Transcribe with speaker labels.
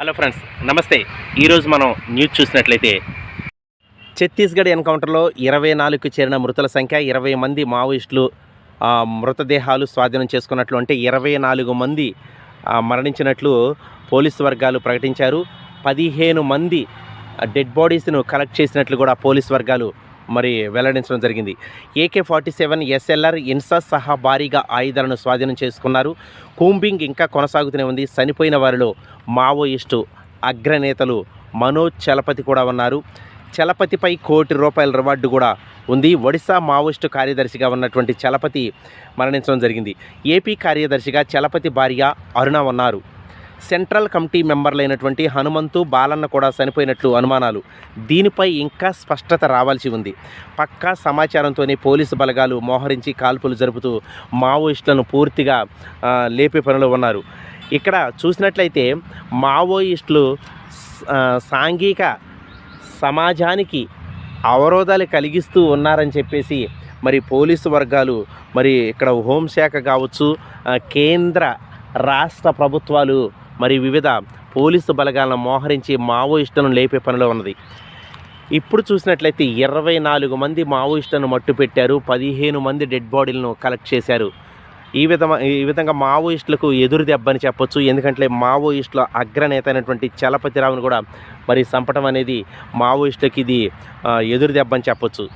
Speaker 1: Hello friends నమస్తే. ఈరోజు మనం న్యూస్ చూసినట్లయితే ఛత్తీస్గఢ్ ఎన్కౌంటర్లో ఇరవై నాలుగుకు చేరిన మృతుల సంఖ్య ఇరవై మంది మావోయిస్టులు మృతదేహాలు స్వాధీనం చేసుకున్నట్లు అంటే ఇరవై నాలుగు మంది మరణించినట్లు పోలీసు వర్గాలు ప్రకటించారు. పదిహేను మంది డెడ్ బాడీస్ను కలెక్ట్ చేసినట్లు కూడా పోలీసు వర్గాలు మరి వెల్లడించడం జరిగింది. AK forty seven SLR INSAS సహా భారీగా ఆయుధాలను స్వాధీనం చేసుకున్నారు. కూంబింగ్ ఇంకా కొనసాగుతూనే ఉంది. చనిపోయిన వారిలో మావోయిస్టు అగ్రనేతలు మనోజ్ చలపతి కూడా ఉన్నారు. చలపతిపై కోటి రూపాయల రివార్డు కూడా ఉంది. ఒడిశా మావోయిస్టు కార్యదర్శిగా ఉన్నటువంటి చలపతి మరణించడం జరిగింది. ఏపీ కార్యదర్శిగా చలపతి భార్య అరుణ ఉన్నారు. సెంట్రల్ కమిటీ మెంబర్లైనటువంటి హనుమంతు బాలన్న కూడా చనిపోయినట్లు అనుమానాలు. దీనిపై ఇంకా స్పష్టత రావాల్సి ఉంది. పక్కా సమాచారంతోనే పోలీసు బలగాలు మోహరించి కాల్పులు జరుపుతూ మావోయిస్టులను పూర్తిగా లేపే పనిలో ఉన్నారు. ఇక్కడ చూసినట్లయితే మావోయిస్టులు సాంఘిక సమాజానికి అవరోధాలు కలిగిస్తూ ఉన్నారని చెప్పేసి మరి పోలీసు వర్గాలు మరి ఇక్కడ హోంశాఖ కావచ్చు కేంద్ర రాష్ట్ర ప్రభుత్వాలు మరి వివిధ పోలీసు బలగాలను మోహరించి మావోయిస్టులను లేపే పనిలో ఉన్నది. ఇప్పుడు చూసినట్లయితే ఇరవై నాలుగు మంది మావోయిస్టులను మట్టు పెట్టారు పదిహేను మంది డెడ్ బాడీలను కలెక్ట్ చేశారు. ఈ విధంగా ఈ విధంగా మావోయిస్టులకు ఎదురు దెబ్బని చెప్పొచ్చు. ఎందుకంటే మావోయిస్టుల అగ్రనేత అయినటువంటి చలపతిరావును కూడా మరి చంపటం అనేది మావోయిస్టులకు ఇది ఎదురు దెబ్బని చెప్పొచ్చు.